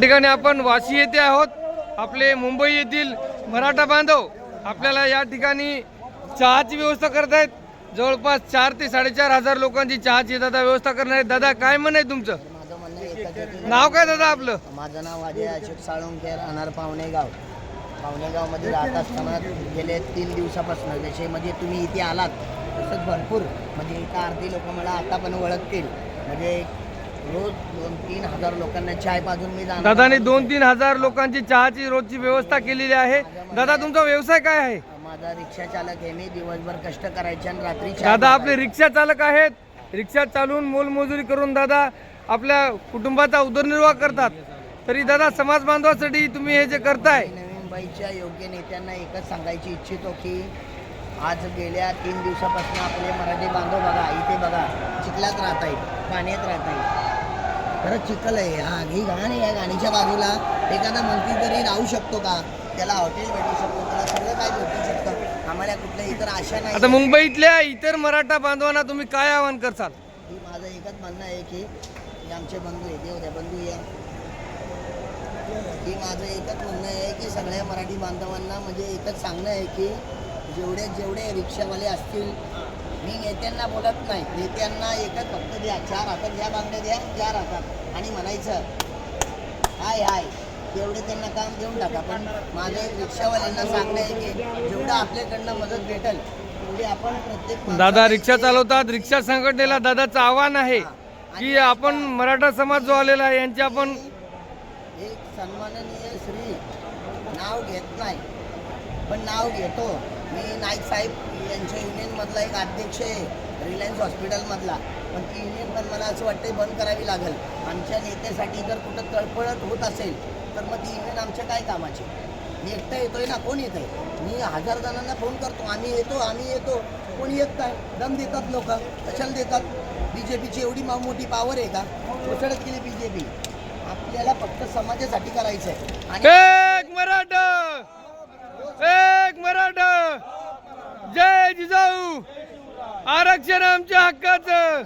ठिकाणी आपण वाशी येथे आहोत. आपले मुंबई येथील मराठा बांधव आपल्याला या ठिकाणी चहाची व्यवस्था करत आहेत. जवळपास चार ते साडेचार हजार लोकांची चहाची दादा व्यवस्था करणार आहेत. दादा काय म्हण आहे तुमचं? माझं म्हणणं एकच नाव काय दादा आपलं? माझं नाव अजय अशोक साळुंके राहणार पावणेगाव. पावणेगावमध्ये राहत असताना गेले तीन दिवसापासून. जसे म्हणजे तुम्ही इथे आलात तसंच भरपूर. म्हणजे इथं अर्धी लोक मला आता पण ओळखतील. म्हणजे रोज दोन तीन हजार लोकांना चाय पाजून मी जाणार. दादाने दोन तीन हजार लोकांची चहाची रोजची व्यवस्था केलेली आहे. दादा तुमचा व्यवसाय काय आहे? माझा रिक्षा चालक आहे मी दिवसभर कष्ट करायचे आणि रात्री दादा आपले. रिक्षा चालक आहेत. रिक्षा चालवून मोलमजुरी करून दादा आपल्या कुटुंबाचा उदरनिर्वाह करतात. तरी दादा समाज बांधवासाठी तुम्ही हे जे करताय मी नवीन बाईच्या योग्य नेत्यांना एकच सांगायची इच्छितो की आज गेल्या तीन दिवसापासून आपले मराठी बांधव बघा इथे बघा चिखलात राहत आहेत पाण्यात राहत आहेत खरंच चिखल आहे. हा ही घाण आहे या गाणीच्या बाजूला एखादा मंत्री तरी राहू शकतो का? त्याला हॉटेल भेटू शकतो त्याला सगळं काय भेटू शकतं? आम्हाला कुठल्या इतर आशा नाही. आता मुंबईतल्या इतर मराठा बांधवांना तुम्ही काय आवाहन करसाल? ही माझं एकच म्हणणं आहे की हे आमचे बंधू आहे देव द्या बंधू या. की माझं एकच म्हणणं आहे की सगळ्या मराठी बांधवांना म्हणजे एकच सांगणं आहे की जेवढे जेवढे रिक्षावाले असतील मी नेत्यांना बोलत नाही. नेत्यांना एकच फक्त द्या. चार हातात द्या बांगड्या द्या चार हातात. आणि म्हणायचं हाय हाय तेवढे त्यांना काम देऊन टाका. पण माझं एक रिक्षावाल्यांना सांगणं आहे की जेवढं आपल्याकडनं मदत भेटेल तेवढी आपण प्रत्येक दादा रिक्षा चालवतात. रिक्षा संघटनेला दादाचं आव्हान आहे की आपण मराठा समाज जो आलेला आहे यांची आपण एक सन्माननीय श्री नाव घेत नाही. पण नाव घेतो. मी नाईक साहेब त्यांच्या युनियनमधला एक अध्यक्ष आहे रिलायन्स हॉस्पिटलमधला पण ती युनियन पण मला असं वाटतं बंद करावी लागेल. आमच्या नेत्यासाठी जर कुठं तळपळत होत असेल तर मग ती युनियन आमच्या काय कामाची? मी एकटा येतोय ना कोण येत आहे मी हजार जणांना फोन करतो. आम्ही येतो आम्ही येतो. कोण येत नाही. दम देतात लोक. कशाला देतात? बी जे पीची एवढी मोठी पॉवर आहे का? कोसळत गेली बी जे पी आपल्याला फक्त समाजासाठी करायचं आहे आणि एक मराठा एक मराठा जय जिजाऊ आरक्षण आमच्या हक्काचं.